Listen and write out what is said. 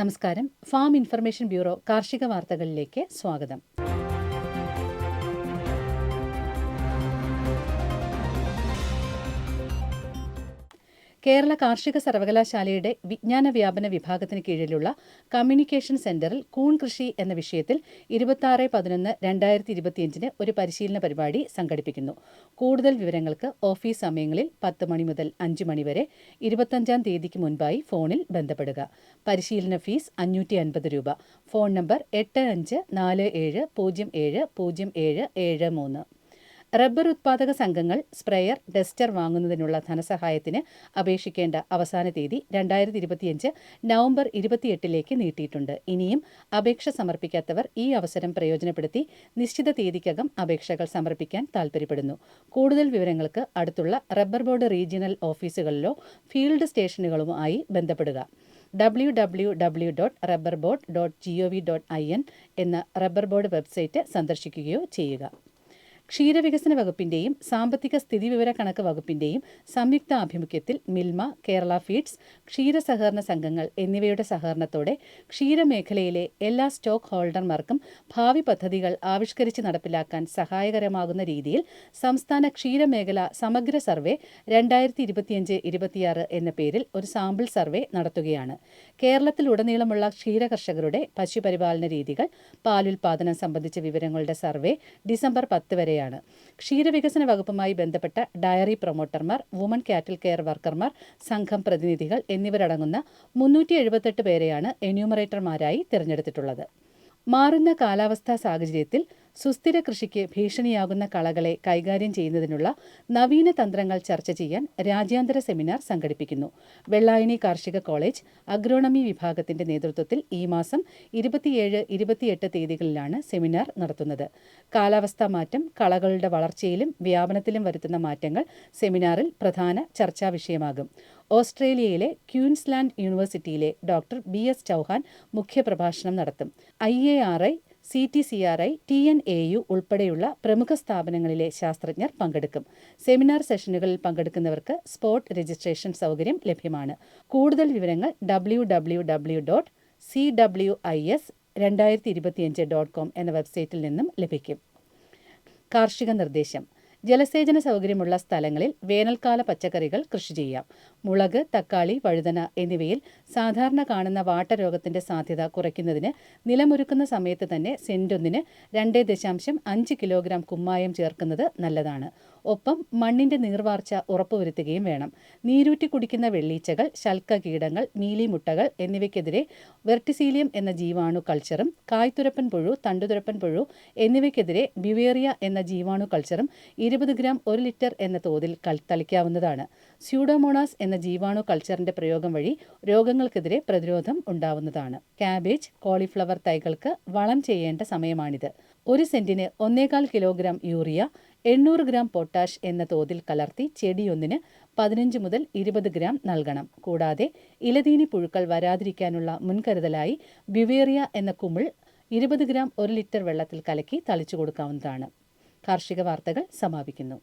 നമസ്കാരം. Farm information bureau കാർഷിക വാർത്തകളിലേക്ക് സ്വാഗതം. കേരള കാർഷിക സർവകലാശാലയുടെ വിജ്ഞാന വ്യാപന വിഭാഗത്തിന് കീഴിലുള്ള കമ്മ്യൂണിക്കേഷൻ സെന്ററിൽ കൂൺ കൃഷി എന്ന വിഷയത്തിൽ ഇരുപത്തി പതിനൊന്ന് രണ്ടായിരത്തി ഇരുപത്തിയഞ്ചിന് ഒരു പരിശീലന പരിപാടി സംഘടിപ്പിക്കുന്നു. കൂടുതൽ വിവരങ്ങൾക്ക് ഓഫീസ് സമയങ്ങളിൽ പത്ത് മണി മുതൽ അഞ്ച് മണി വരെ ഇരുപത്തഞ്ചാം തീയതിക്ക് മുൻപായി ഫോണിൽ ബന്ധപ്പെടുക. പരിശീലന ഫീസ് അഞ്ഞൂറ്റി അൻപത് രൂപ. ഫോൺ നമ്പർ എട്ട് അഞ്ച് നാല് ഏഴ് പൂജ്യം ഏഴ് പൂജ്യം ഏഴ് ഏഴ് മൂന്ന്. റബ്ബർ ഉത്പാദക സംഘങ്ങൾ സ്പ്രെയർ ഡസ്റ്റർ വാങ്ങുന്നതിനുള്ള ധനസഹായത്തിന് അപേക്ഷിക്കേണ്ട അവസാന തീയതി രണ്ടായിരത്തി ഇരുപത്തിയഞ്ച് നവംബർ ഇരുപത്തിയെട്ടിലേക്ക് നീട്ടിയിട്ടുണ്ട്. ഇനിയും അപേക്ഷ സമർപ്പിക്കാത്തവർ ഈ അവസരം പ്രയോജനപ്പെടുത്തി നിശ്ചിത തീയതിക്കകം അപേക്ഷകൾ സമർപ്പിക്കാൻ താൽപ്പര്യപ്പെടുന്നു. കൂടുതൽ വിവരങ്ങൾക്ക് അടുത്തുള്ള റബ്ബർ ബോർഡ് റീജിയണൽ ഓഫീസുകളിലോ ഫീൽഡ് സ്റ്റേഷനുകളുമായി ബന്ധപ്പെടുക. W W W dot rubber board dot G O V dot I N എന്ന റബ്ബർ ബോർഡ് വെബ്സൈറ്റ് സന്ദർശിക്കുകയോ ചെയ്യുക. ക്ഷീരവികസന വകുപ്പിന്റെയും സാമ്പത്തിക സ്ഥിതി വിവര കണക്ക് വകുപ്പിന്റെയും സംയുക്ത ആഭിമുഖ്യത്തിൽ മിൽമ കേരള ഫീഡ്സ് ക്ഷീര സഹകരണ സംഘങ്ങൾ എന്നിവയുടെ സഹകരണത്തോടെ ക്ഷീരമേഖലയിലെ എല്ലാ സ്റ്റോക്ക് ഹോൾഡർമാർക്കും ഭാവി പദ്ധതികൾ ആവിഷ്കരിച്ച് നടപ്പിലാക്കാൻ സഹായകരമാകുന്ന രീതിയിൽ സംസ്ഥാന ക്ഷീരമേഖല സമഗ്ര സർവേ രണ്ടായിരത്തി ഇരുപത്തിയഞ്ച് ഇരുപത്തിയാറ് എന്ന പേരിൽ ഒരു സാമ്പിൾ സർവേ നടത്തുകയാണ്. കേരളത്തിലുടനീളമുള്ള ക്ഷീരകർഷകരുടെ പശുപരിപാലന രീതികൾ പാലുൽപാദനം സംബന്ധിച്ച വിവരങ്ങളുടെ സർവേ ഡിസംബർ പത്ത് വരെയാണ് ക്ഷീരവികസന വകുപ്പുമായി ബന്ധപ്പെട്ട ഡയറി പ്രൊമോട്ടർമാർ വുമൺ കാറ്റിൽ കെയർ വർക്കർമാർ സംഘം പ്രതിനിധികൾ എന്നിവരടങ്ങുന്ന മുന്നൂറ്റി എഴുപത്തെട്ട് പേരെയാണ് എന്യൂമറേറ്റർമാരായി തിരഞ്ഞെടുത്തിട്ടുള്ളത്. മാറുന്ന കാലാവസ്ഥാ സാഹചര്യത്തിൽ സുസ്ഥിര കൃഷിക്ക് ഭീഷണിയാകുന്ന കളകളെ കൈകാര്യം ചെയ്യുന്നതിനുള്ള നവീന തന്ത്രങ്ങൾ ചർച്ച ചെയ്യാൻ രാജ്യാന്തര സെമിനാർ സംഘടിപ്പിക്കുന്നു. വെള്ളായണി കാർഷിക കോളേജ് അഗ്രോണമി വിഭാഗത്തിന്റെ നേതൃത്വത്തിൽ ഈ മാസം ഇരുപത്തിയേഴ് ഇരുപത്തിയെട്ട് തീയതികളിലാണ് സെമിനാർ നടത്തുന്നത്. കാലാവസ്ഥാ മാറ്റം കളകളുടെ വളർച്ചയിലും വ്യാപനത്തിലും വരുത്തുന്ന മാറ്റങ്ങൾ സെമിനാറിൽ പ്രധാന ചർച്ചാ വിഷയമാകും. ഓസ്ട്രേലിയയിലെ ക്യൂൻസ്ലാൻഡ് യൂണിവേഴ്സിറ്റിയിലെ ഡോക്ടർ ബി എസ് ചൌഹാൻ മുഖ്യപ്രഭാഷണം നടത്തും. I A R I C T C R I T N A U ഉൾപ്പെടെയുള്ള പ്രമുഖ സ്ഥാപനങ്ങളിലെ ശാസ്ത്രജ്ഞർ പങ്കെടുക്കും. സെമിനാർ സെഷനുകളിൽ പങ്കെടുക്കുന്നവർക്ക് സ്പോട്ട് രജിസ്ട്രേഷൻ സൗകര്യം ലഭ്യമാണ്. കൂടുതൽ വിവരങ്ങൾ W W W dot C W I S രണ്ടായിരത്തി ഇരുപത്തിയഞ്ച് ഡോട്ട് കോം എന്ന വെബ്സൈറ്റിൽ നിന്നും ലഭിക്കും. കാർഷിക നിർദ്ദേശം. ജലസേചന സൗകര്യമുള്ള സ്ഥലങ്ങളിൽ വേനൽക്കാല പച്ചക്കറികൾ കൃഷി ചെയ്യാം. മുളക് തക്കാളി വഴുതന എന്നിവയിൽ സാധാരണ കാണുന്ന വാട്ടരോഗത്തിന്റെ സാധ്യത കുറയ്ക്കുന്നതിന് നിലമൊരുക്കുന്ന സമയത്ത് തന്നെ സെന്റൊന്നിന് രണ്ട് ദശാംശം അഞ്ച് കിലോഗ്രാം കുമ്മായം ചേർക്കുന്നത് നല്ലതാണ്. ഒപ്പം മണ്ണിന്റെ നീർവാർച്ച ഉറപ്പുവരുത്തുകയും വേണം. നീരൂറ്റി കുടിക്കുന്ന വെള്ളീച്ചകൾ ശൽക്ക കീടങ്ങൾ മീലിമുട്ടകൾ എന്നിവയ്ക്കെതിരെ വെർട്ടിസീലിയം എന്ന ജീവാണു കൾച്ചറും കായ്തുരപ്പൻ പുഴു തണ്ടുതുരപ്പൻ പുഴു എന്നിവയ്ക്കെതിരെ ബിവേറിയ എന്ന ജീവാണു കൾച്ചറും ഇരുപത് ഗ്രാം ഒരു ലിറ്റർ എന്ന തോതിൽ തളിക്കാവുന്നതാണ്. സ്യൂഡോമോണാസ് എന്ന ജീവാണു കൾച്ചറിന്റെ പ്രയോഗം വഴി രോഗങ്ങൾക്കെതിരെ പ്രതിരോധം ഉണ്ടാവുന്നതാണ്. കാബേജ് കോളിഫ്ലവർ തൈകൾക്ക് വളം ചെയ്യേണ്ട സമയമാണിത്. ഒരു സെന്റിന് ഒന്നേകാൽ കിലോഗ്രാം യൂറിയ എണ്ണൂറ് ഗ്രാം പൊട്ടാഷ് എന്ന തോതിൽ കലർത്തി ചെടിയൊന്നിന് പതിനഞ്ച് മുതൽ ഇരുപത് ഗ്രാം നൽകണം. കൂടാതെ ഇലതീനി പുഴുക്കൾ വരാതിരിക്കാനുള്ള മുൻകരുതലായി ബിവേറിയ എന്ന കുമിൾ ഇരുപത് ഗ്രാം ഒരു ലിറ്റർ വെള്ളത്തിൽ കലക്കി തളിച്ചു കൊടുക്കാവുന്നതാണ്. കാർഷിക വാർത്തകൾ സമാപിക്കുന്നു.